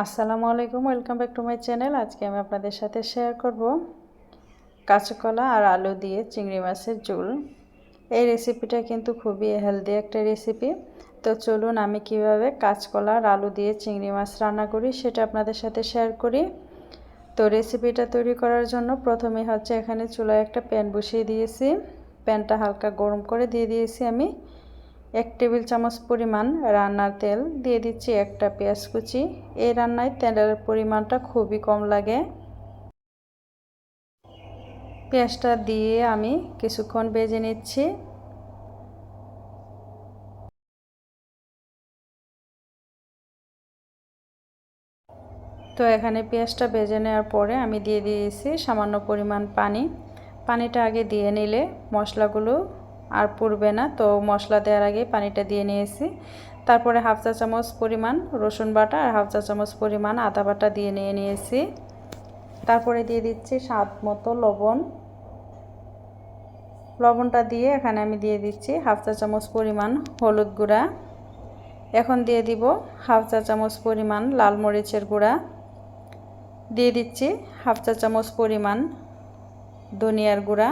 আসসালামু আলাইকুম, welcome back to my channel. আজকে আমি আপনাদের সাথে শেয়ার করব কাঁচকলা আর আলু দিয়ে চিংড়ি মাছের ঝোল। এই রেসিপিটা কিন্তু খুবই হেলদি একটা রেসিপি তো চলুন আমি কীভাবে কাঁচকলা আর আলু দিয়ে চিংড়ি মাছ রান্না করি সেটা আপনাদের সাথে শেয়ার করি। তো রেসিপিটা তৈরি করার জন্য প্রথমে হচ্ছে এখানে চুলায় একটা প্যান বসিয়ে দিয়েছি। প্যানটা হালকা গরম করে দিয়ে দিয়েছি আমি। এক টেবিল চামচ পরিমাণ রান্নার তেল দিয়ে দিচ্ছি একটা পেঁয়াজ কুচি। এই রান্নায় তেলের পরিমাণটা খুবই কম লাগে। পেঁয়াজটা দিয়ে আমি কিছুক্ষণ বেজে নিচ্ছি। তো এখানে পেঁয়াজটা বেজে নেওয়ার পরে আমি দিয়ে দিয়েছি সামান্য পরিমাণ পানি। পানিটা আগে দিয়ে নিলে মশলাগুলো আর পুড়বে না। তো মশলা দেওয়ার আগে পানিটা দিয়ে নিয়েছি। তারপরে হাফ চা চামচ পরিমাণ রসুন বাটা আর হাফ চা চামচ পরিমাণ আদা বাটা দিয়ে নিয়ে নিয়েছি। তারপরে দিয়ে দিচ্ছি স্বাদ মতো লবণ। লবণটা দিয়ে এখানে আমি দিয়ে দিচ্ছি হাফ চা চামচ পরিমাণ হলুদ গুঁড়া। এখন দিয়ে দিব হাফ চা চামচ পরিমাণ লাল মরিচের গুঁড়া। দিয়ে দিচ্ছি হাফ চা চামচ পরিমাণ ধনিয়ার গুঁড়া।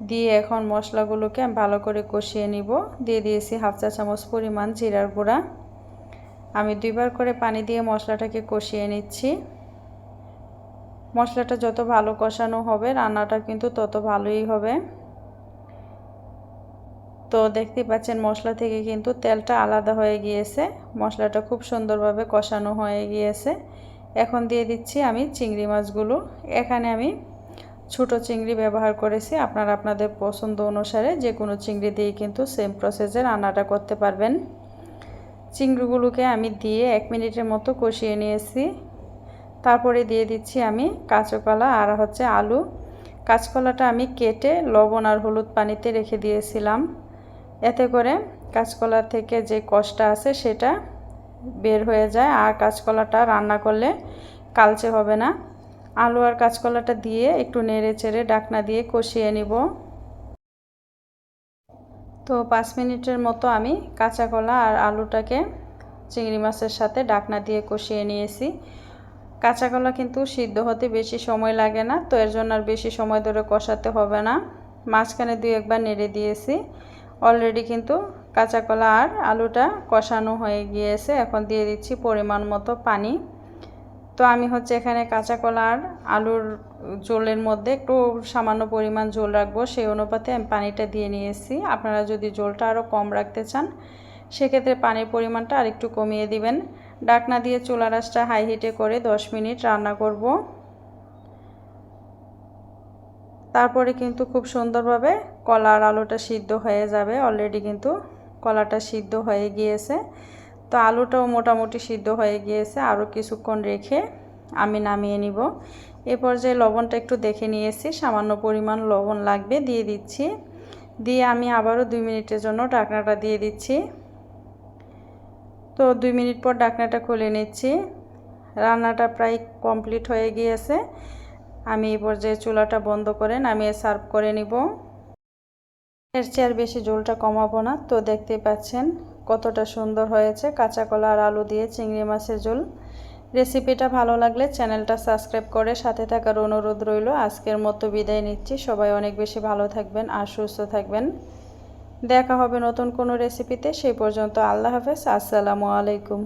দিয়ে এখন মশলাগুলোকে ভালো করে কষিয়ে নিব। দিয়ে দিয়েছি হাফ চা চামচ পরিমাণ জিরার গুঁড়া। আমি দুইবার করে পানি দিয়ে মশলাটাকে কষিয়ে নিচ্ছি। মশলাটা যত ভালো কষানো হবে, রান্নাটা কিন্তু তত ভালোই হবে। তো দেখতে পাচ্ছেন মশলা থেকে কিন্তু তেলটা আলাদা হয়ে গিয়েছে। মশলাটা খুব সুন্দরভাবে কষানো হয়ে গিয়েছে। এখন দিয়ে দিচ্ছি আমি চিংড়ি মাছগুলো। এখানে আমি ছোট চিংড়ি ব্যবহার করেছি। আপনারা আপনাদের পছন্দ অনুসারে যে কোনো চিংড়ি দিয়ে কিন্তু সেম প্রসেসে রান্নাটা করতে পারবেন। চিংড়িগুলোকে আমি দিয়ে এক মিনিটের মতো কষিয়ে নিয়েছি। তারপরে দিয়ে দিচ্ছি আমি কাঁচকলা আর হচ্ছে আলু। কাঁচকলাটা আমি কেটে লবণ আর হলুদ পানিতে রেখে দিয়েছিলাম। এতে করে কাঁচকলা থেকে যে কষটা আছে সেটা বের হয়ে যায় আর কাঁচকলাটা রান্না করলে কালচে হবে না। আলু আর কাঁচকলাটা দিয়ে একটু নেড়ে চেড়ে ডাকনা দিয়ে কষিয়ে নিব। তো পাঁচ মিনিটের মতো আমি কাঁচা কলা আর আলুটাকে চিংড়ি মাছের সাথে ডাকনা দিয়ে কষিয়ে নিয়েছি। কাঁচা কলা কিন্তু সিদ্ধ হতে বেশি সময় লাগে না, তো এর জন্য আর বেশি সময় ধরে কষাতে হবে না। মাঝখানে দুই একবার নেড়ে দিয়েছি। অলরেডি কিন্তু কাঁচা কলা আর আলুটা কষানো হয়ে গিয়েছে। এখন দিয়ে দিচ্ছি পরিমাণ মতো পানি। তো আমি হচ্ছে এখানে কাঁচা কলা আর আলুর জোলের মধ্যে একটু সামান্য পরিমাণ জোল রাখব। সেই অনুপাতে আমি পানিটা দিয়ে নিয়েছি। আপনারা যদি জোলটা আরও কম রাখতে চান, সেক্ষেত্রে পানির পরিমাণটা আর একটু কমিয়ে দিবেন। ডাকনা দিয়ে চুলা রাসটা হাই হিটে করে 10 মিনিট রান্না করব। তারপরে কিন্তু খুব সুন্দরভাবে কলা আর আলুটা সিদ্ধ হয়ে যাবে। অলরেডি কিন্তু কলাটা সিদ্ধ হয়ে গিয়েছে। তো আলুটাও মোটামুটি সিদ্ধ হয়ে গিয়েছে, আরও কিছুক্ষণ রেখে আমি নামিয়ে নিব। এ পর্যায়ে লবণটা একটু দেখে নিয়েছি, সামান্য পরিমাণ লবণ লাগবে, দিয়ে দিচ্ছি। দিয়ে আমি আবারও দুই মিনিটের জন্য ডাকনাটা দিয়ে দিচ্ছি। তো দুই মিনিট পর ডাকনাটা খুলে নিচ্ছি। রান্নাটা প্রায় কমপ্লিট হয়ে গিয়েছে। আমি এই পর্যায়ে চুলাটা বন্ধ করে নামিয়ে সার্ভ করে নিব। এর চেয়ে আর বেশি জলটা কমাবো না, তো দেখতেই পাচ্ছেন কতটা সুন্দর হয়েছে, কাঁচা কলা আর আলু দিয়ে চিংড়ি মাছের ঝোল। রেসিপিটা ভালো লাগলে চ্যানেলটা সাবস্ক্রাইব করে সাথে থাকার অনুরোধ রইল। আজকের মতো বিদায় নিচ্ছি। সবাই অনেক বেশি ভালো থাকবেন আর সুস্থ থাকবেন। দেখা হবে নতুন কোনো রেসিপিতে। সেই পর্যন্ত আল্লাহ হাফেজ। আসসালামু আলাইকুম।